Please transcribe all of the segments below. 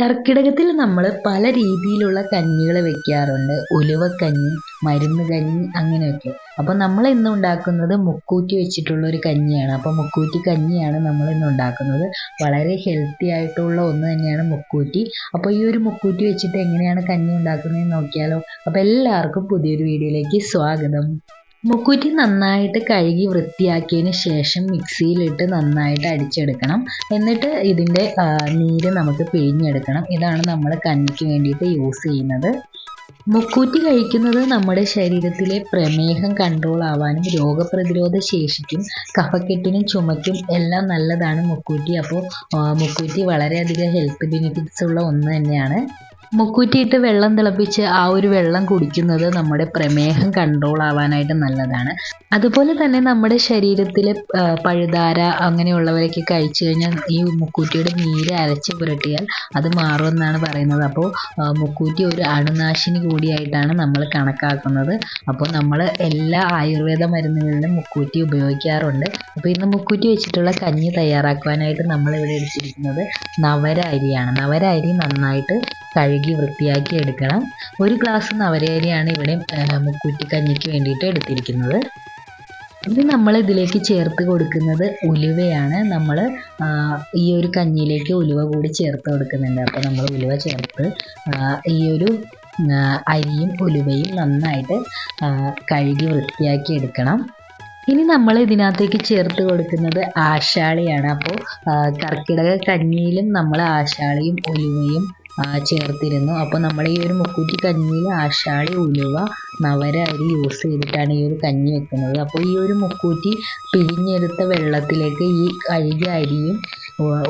കർക്കിടകത്തിൽ നമ്മൾ പല രീതിയിലുള്ള കഞ്ഞികൾ വെക്കാറുണ്ട്. ഉലുവക്കഞ്ഞി മരുന്ന് കഞ്ഞി അങ്ങനെയൊക്കെ. അപ്പോൾ നമ്മൾ ഇന്ന് ഉണ്ടാക്കുന്നത് മുക്കൂറ്റി വെച്ചിട്ടുള്ള ഒരു കഞ്ഞിയാണ്. അപ്പോൾ മുക്കൂറ്റി കഞ്ഞിയാണ് നമ്മൾ ഇന്ന് ഉണ്ടാക്കുന്നത്. വളരെ ഹെൽത്തി ആയിട്ടുള്ള ഒന്ന് തന്നെയാണ് മുക്കൂറ്റി. അപ്പോൾ ഈ ഒരു മുക്കൂറ്റി വെച്ചിട്ട് എങ്ങനെയാണ് കഞ്ഞി ഉണ്ടാക്കുന്നതെന്ന് നോക്കിയാലോ. അപ്പോൾ എല്ലാവർക്കും പുതിയൊരു വീഡിയോയിലേക്ക് സ്വാഗതം. മുക്കൂറ്റി നന്നായിട്ട് കഴുകി വൃത്തിയാക്കിയതിന് ശേഷം മിക്സിയിലിട്ട് നന്നായിട്ട് അടിച്ചെടുക്കണം. എന്നിട്ട് ഇതിന്റെ നീര് നമുക്ക് പിഴിഞ്ഞെടുക്കണം. ഇതാണ് നമ്മൾ കഞ്ഞിക്ക് വേണ്ടിയിട്ട് യൂസ് ചെയ്യുന്നത്. മുക്കൂറ്റി കഴിക്കുന്നത് നമ്മുടെ ശരീരത്തിലെ പ്രമേഹം കൺട്രോൾ ആവാനും രോഗപ്രതിരോധ ശേഷിക്കും കഫക്കെട്ടിനും ചുമയ്ക്കും എല്ലാം നല്ലതാണ് മുക്കൂറ്റി. അപ്പോൾ മുക്കൂറ്റി വളരെയധികം ഹെൽത്ത് ബെനിഫിറ്റ്സ് ഉള്ള ഒന്ന് തന്നെയാണ്. മുക്കൂറ്റിയിട്ട് വെള്ളം തിളപ്പിച്ച് ആ ഒരു വെള്ളം കുടിക്കുന്നത് നമ്മുടെ പ്രമേഹം കൺട്രോൾ ആവാനായിട്ട് നല്ലതാണ്. അതുപോലെ തന്നെ നമ്മുടെ ശരീരത്തിലെ പഴുതാര അങ്ങനെയുള്ളവരൊക്കെ കഴിച്ചു കഴിഞ്ഞാൽ ഈ മുക്കൂറ്റിയുടെ നീര് അരച്ച് പുരട്ടിയാൽ അത് മാറുമെന്നാണ് പറയുന്നത്. അപ്പോൾ മുക്കൂറ്റി ഒരു അണുനാശിനി കൂടിയായിട്ടാണ് നമ്മൾ കണക്കാക്കുന്നത്. അപ്പോൾ നമ്മൾ എല്ലാ ആയുർവേദ മരുന്നുകളിലും മുക്കൂറ്റി ഉപയോഗിക്കാറുണ്ട്. അപ്പോൾ ഇന്ന് മുക്കൂറ്റി വെച്ചിട്ടുള്ള കഞ്ഞി തയ്യാറാക്കുവാനായിട്ട് നമ്മൾ ഇവിടെ എടുത്തിരിക്കുന്നത് നവര അരിയാണ് നവര അരി നന്നായിട്ട് കഴുകി വൃത്തിയാക്കി എടുക്കണം. ഒരു ഗ്ലാസ് നവരയരിയാണ് ഇവിടെ ആ, മുക്കൂറ്റി കഞ്ഞിക്ക് വേണ്ടിയിട്ട് എടുത്തിരിക്കുന്നത്. ഇനി നമ്മൾ ഇതിലേക്ക് ചേർത്ത് കൊടുക്കുന്നത് ഉലുവയാണ്. നമ്മൾ ഈ ഒരു കഞ്ഞിയിലേക്ക് ഉലുവ കൂടി ചേർത്ത് കൊടുക്കുന്നുണ്ട്. അപ്പോൾ നമ്മൾ ഉലുവ ചേർത്ത് ഈ ഒരു അരിയും ഉലുവയും നന്നായിട്ട് കഴുകി വൃത്തിയാക്കി എടുക്കണം. ഇനി നമ്മൾ ഇതിനകത്തേക്ക് ചേർത്ത് കൊടുക്കുന്നത് ആശാളിയാണ് അപ്പോൾ കർക്കിടക കഞ്ഞിയിലും നമ്മൾ ആശാളിയും ഉലുവയും ചേർത്തിരുന്നു. അപ്പോൾ നമ്മൾ ഈ ഒരു മുക്കൂറ്റി കഞ്ഞിയിൽ ആശാളി ഉലുവ നവര അരി യൂസ് ചെയ്തിട്ടാണ് ഈ ഒരു കഞ്ഞി വെക്കുന്നത്. അപ്പോൾ ഈ ഒരു മുക്കൂറ്റി പിഴിഞ്ഞെടുത്ത വെള്ളത്തിലേക്ക് ഈ കഴുകിയ അരിയും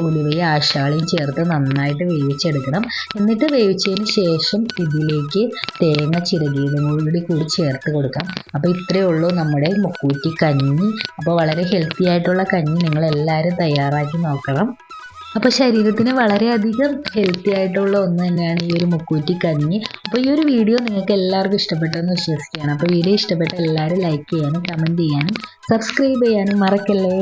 ഉലുവയും ആശാളിയും ചേർത്ത് നന്നായിട്ട് വേവിച്ചെടുക്കണം. എന്നിട്ട് വേവിച്ചതിന് ശേഷം ഇതിലേക്ക് തേങ്ങ ചിരകിയതും കൂടി കൂടി ചേർത്ത് കൊടുക്കാം. അപ്പോൾ ഇത്രയേ ഉള്ളൂ നമ്മുടെ മുക്കൂറ്റി കഞ്ഞി. അപ്പോൾ വളരെ ഹെൽത്തി ആയിട്ടുള്ള കഞ്ഞി നിങ്ങൾ എല്ലാവരും തയ്യാറാക്കി നോക്കണം. അപ്പോൾ ശരീരത്തിന് വളരെയധികം ഹെൽത്തി ആയിട്ടുള്ള ഒന്ന് തന്നെയാണ് ഈ ഒരു മുക്കൂറ്റി കഞ്ഞി. അപ്പോൾ ഈ ഒരു വീഡിയോ നിങ്ങൾക്ക് എല്ലാവർക്കും ഇഷ്ടപ്പെട്ടെന്ന് വിശ്വസിക്കുകയാണ്. അപ്പോൾ വീഡിയോ ഇഷ്ടപ്പെട്ട എല്ലാവരും ലൈക്ക് ചെയ്യാനും കമന്റ് ചെയ്യാനും സബ്സ്ക്രൈബ് ചെയ്യാനും മറക്കല്ലേ?